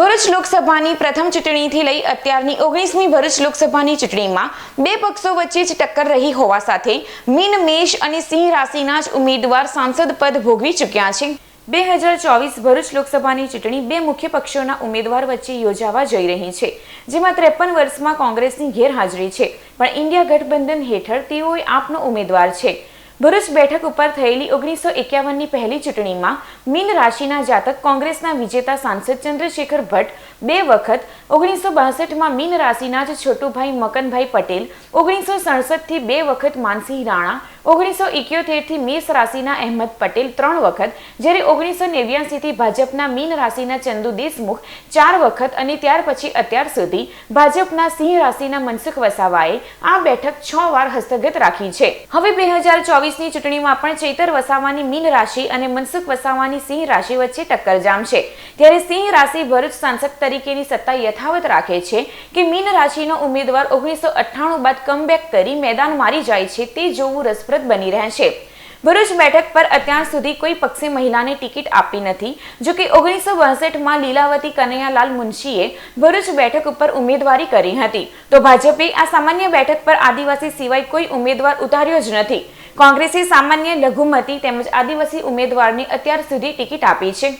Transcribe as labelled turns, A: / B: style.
A: ભરૂચ લોકસભાની પ્રથમ ચૂંટણીથી લઈ અત્યારની ઓગણીસમી ભરૂચ લોકસભાની ચૂંટણીમાં બે પક્ષો વચ્ચે જ ટક્કર રહી હોવા સાથે મીન, મેષ અને સિંહ રાશિના જ ઉમેદવાર સાંસદ પદ ભોગવી ચૂક્યા છે. બે હજાર ચોવીસ ભરૂચ લોકસભાની ચૂંટણી બે મુખ્ય પક્ષોના ઉમેદવાર વચ્ચે યોજાવા જઈ રહી છે, જેમાં ત્રેપન વર્ષમાં કોંગ્રેસની ગેરહાજરી છે, પણ ઇન્ડિયા ગઠબંધન હેઠળ તેઓએ આપનો ઉમેદવાર છે. ભરૂચ બેઠક ઉપર થયેલી ઓગણીસો એકાવનની પહેલી ચૂંટણીમાં મીન રાશિના જાતક કોંગ્રેસના વિજેતા સાંસદ ચંદ્રશેખર ભટ્ટ બે વખત ઓગણીસો બાસઠમાં મીન રાશિના જ છોટુભાઈ મકનભાઈ પટેલ, ઓગણીસો સડસઠથી બે વખત માનસિંહ રાણા, ઓગણીસો ઇક્યોતેરથી મેષ રાશિના અહેમદ પટેલ ત્રણ વખત, જ્યારે ઓગણીસો નેવ્યાસીથી ભાજપના મીન રાશિના ચંદુ દેશમુખ ચાર વખત અને ત્યાર પછી અત્યાર સુધી ભાજપના સિંહ રાશિના મનસુખ વસાવાએ આ બેઠક છ વાર હસ્તગત રાખી છે. હવે બે હજાર ચોવીસની ચૂંટણીમાં પણ ચેતર વસાવાની મીન રાશિ અને મનસુખ વસાવાની સિંહ રાશિ વચ્ચે ટક્કર જામશે. ત્યારે સિંહ રાશિ ભરૂચ સાંસદ તરીકેની સત્તા યથાવત રાખે છે કે મીન રાશિનો ઉમેદવાર ઓગણીસો બાદ કમબેક કરી મેદાન મારી જાય છે તે જોવું રસપ્રદ બની રહેશે. ભરૂચ બેઠક પર અત્યાર સુધી કોઈ પક્ષે મહિલાને ટિકિટ આપી નથી. જો કે ઓગણીસો બાસઠમાં લીલાવતી કનૈયાલાલ મુનશીએ ભરૂચ બેઠક ઉપર ઉમેદવારી કરી હતી. તો ભાજપે આ સામાન્ય બેઠક પર આદિવાસી સિવાય કોઈ ઉમેદવાર ઉતાર્યો જ નથી. કોંગ્રેસે સામાન્ય લઘુમતી તેમજ આદિવાસી ઉમેદવારને અત્યાર સુધી ટિકિટ આપી છે.